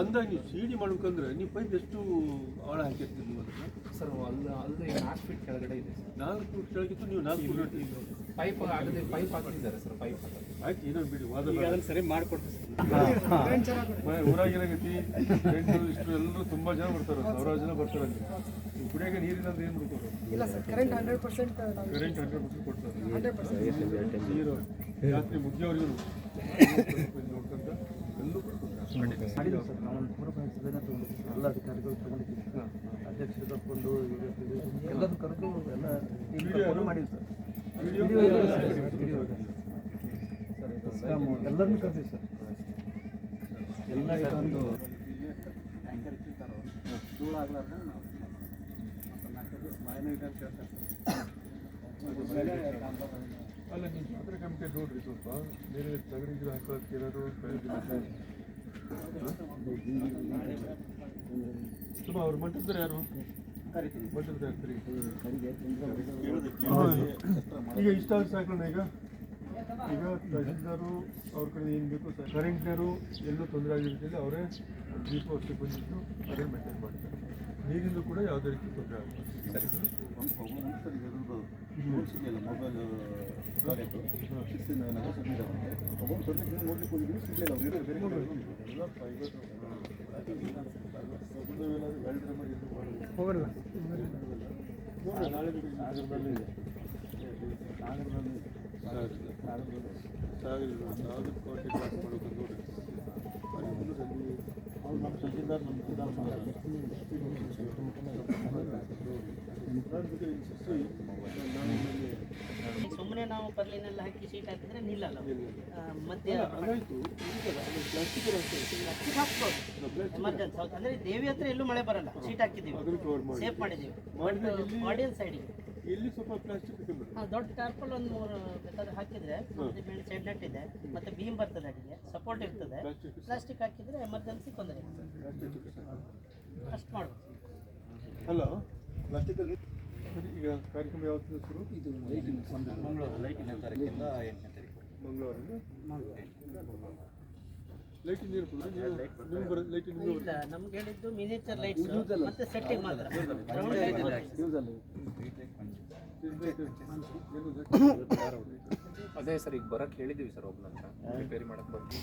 ಅಂದಾಗ ನೀವು C D ಮಾಡ್ಬೇಕಂದ್ರೆ ನೀವು ಪೈಪ್ ಎಷ್ಟು ಆಳ ಹಾಕಿರ್ತೀರಿ ನೀವು ಅದನ್ನು ಸರ್ ಅಲ್ಲ ಅಲ್ಲದೆ ನಾಲ್ಕು ಫೀಟ್ ಕೆಳಗಡೆ ಇದೆ ಸರ್. ನಾಲ್ಕು ಫೀಟ್ ಕೆಳಗಿತ್ತು ನೀವು ನಾಲ್ಕು ಫೀಟ್ ಪೈಪ್ ಆಗದೆ ಪೈಪ್ ಹಾಕಿದ್ದಾರೆ ಸರ್ ಪೈಪ್ ಆಯ್ತು ಏನೋ ಬಿಡಿ ವಾದ ಅದನ್ನು ಸರಿ ಮಾಡಿಕೊಡ್ತೀವಿ ಊರಾಗಿರಾಗೈತಿ ಊರಾಗ ಏನಾಗೈತಿ ಫ್ರೆಂಡ್ಸ್ ಇಷ್ಟು ಎಲ್ಲರೂ ತುಂಬಾ ಜನ ಬರ್ತಾರೆ ಸಾವಿರಾರು ಜನ ಬರ್ತಾರೆ ಅಲ್ಲಿ. ನೀವು ಕುಡಿಯೋಕೆ ನೀರಿಲ್ಲ ಅಂದ್ರೆ ಏನು ಮಾಡ್ತಾರೆ ಇಲ್ಲ sir current hundred percent current hundred percent ಕೊಡ್ತಾರೆ. ಹಂಡ್ರೆಡ್ ಪರ್ಸೆಂಟ್ ನೀರು ರಾತ್ರಿ ಮುಗಿಯೋರಿಗೂ ನೋಡ್ಕೊಂತ ಎಲ್ಲೂ ಕೊಡ್ತಾರೆ ಸರ್. ಸಭೆನ ಎಲ್ಲ ಅಧಿಕಾರಿಗಳು ತಗೊಂಡಿದ್ದೀವಿ. ಅಧ್ಯಕ್ಷರು ಕರ್ಕೊಂಡು ಎಲ್ಲರೂ ಕರೆದು ಎಲ್ಲ ಟೀಮ್ ಕರ್ಕೊಂಡು ಮಾಡಿದ್ವಿ ಸರ್. ಎಲ್ಲರನ್ನೂ ಕರೆದಿವಿ ಸರ್. ಎಲ್ಲ ಇದೊಂದು ಅಲ್ಲ ನೀವು ಜಾತ್ರೆ ಕಮಿಟಿ ನೋಡ್ರಿ ಸ್ವಲ್ಪ. ಬೇರೆ ತಗಡಿ ಗಿಡ ಹಾಕೋದಕ್ಕೆ ಏನಾದ್ರು ತುಂಬ ಅವ್ರು ಮಂಟದ್ರ ಯಾರು? ಮಂಟದ್ರ ಕರಿ ಈಗ ಇಷ್ಟ ಆಗಿ ಸಾಕೋಣ ಈಗ. ಈಗ ತಹಸೀಲ್ದಾರು ಅವ್ರ ಕಡೆ ಏನು ಬೇಕು ಕರೆಂಟ್ನವರು ಎಲ್ಲೂ ತೊಂದರೆ ಆಗಿರ್ತಿಲ್ಲ ಅವರೇ ದೀಪ ವರ್ಷಕ್ಕೆ ಬಂದಿದ್ದು ಅದೇ ಮೇಂಟೈನ್ ಮಾಡ್ತಾರೆ. ನೀರಿಂದು ಕೂಡ ಯಾವುದೇ ರೀತಿ ತೊಂದರೆ ಆಗಲ್ಲ ಹೋಗಲ್ಲ ನಾಳೆ ಸಾಗರದಲ್ಲಿ ಇದೆ ಸಾಗರ ಯಾವುದು ಕೋಟೆ ಕ್ಲಾಸ್ ಮಾಡೋದು ನೋಡಿ ಸುಮ್ಮನೆ ನಾವು ಪರ್ಲಿನಲ್ಲಿ ಹಾಕಿ ಶೀಟ್ ಹಾಕಿದ್ರೆ ನಿಲ್ಲಲ್ಲ. ಪ್ಲಾಸ್ಟಿಕ್ ಪ್ಲಾಸ್ಟಿಕ್ ಹಾಕ್ಬೋದು. ಎಮರ್ಜೆನ್ಸಿ ಅಂದ್ರೆ ದೇವಿ ಹತ್ರ ಎಲ್ಲೂ ಮಳೆ ಬರಲ್ಲ. ಶೀಟ್ ಹಾಕಿದ್ದೀವಿ. ಸೇಫ್ ಮಾಡಿದ್ದೀವಿ. ಇಲ್ಲಿ- ಆಡಿಯನ್ಸ್ ಸೈಡಿಗೆ ಎಲ್ಲಿ ಸ್ವಲ್ಪ ಪ್ಲಾಸ್ಟಿಕ್ ದೊಡ್ಡ ಟಾರ್ಪಲ್ ಒಂದು ಮೂರು ಬೇಕಾದ್ರೆ ಹಾಕಿದ್ರೆ ಮತ್ತೆ ಮೇಲೆ ಸೈಡ್ ನೆಟ್ ಇದೆ. ಮತ್ತೆ ಬೀಮ್ ಬರ್ತದೆ ಅಡಿಗೆ ಸಪೋರ್ಟ್ ಇರ್ತದೆ. ಪ್ಲಾಸ್ಟಿಕ್ ಪ್ಲಾಸ್ಟಿಕ್ ಹಾಕಿದ್ರೆ ಎಮರ್ಜೆನ್ಸಿ ತೊಂದರೆ ಇಲ್ಲ. ಅಷ್ಟು ಮಾಡ್ಬೋದು. ಹಲೋ ಪ್ಲಾಸ್ಟಿಕಲ್ಲಿ ಈಗ ಕಾರ್ಯಕ್ರಮ ಯಾವತ್ತಿನ ಶುರು? ಇದು ಮಂಗಳೂರು ಲೈಟಿನ ತಾರೀಕಿಂದ ಎಂಟನೇ ತಾರೀಕು. ಲೈಟಿಂಗ್ ಲೈಟಿಂಗ್ ಇಲ್ಲ ನಮ್ಗೆ ಹೇಳಿದ್ದು ಮಿನಿಚರ್ ಲೈಟ್ಸ್ ಮತ್ತೆ ಸೆಟ್ಟಿಂಗ್ ಮಾತ್ರ. ಅದೇ ಸರ್ ಈಗ ಬರಕ್ಕೆ ಹೇಳಿದ್ದೀವಿ ಸರ್ ಒಬ್ಬರಿ ರಿಪೇರಿ ಮಾಡಕ್ಕೆ ಬರ್ತೀವಿ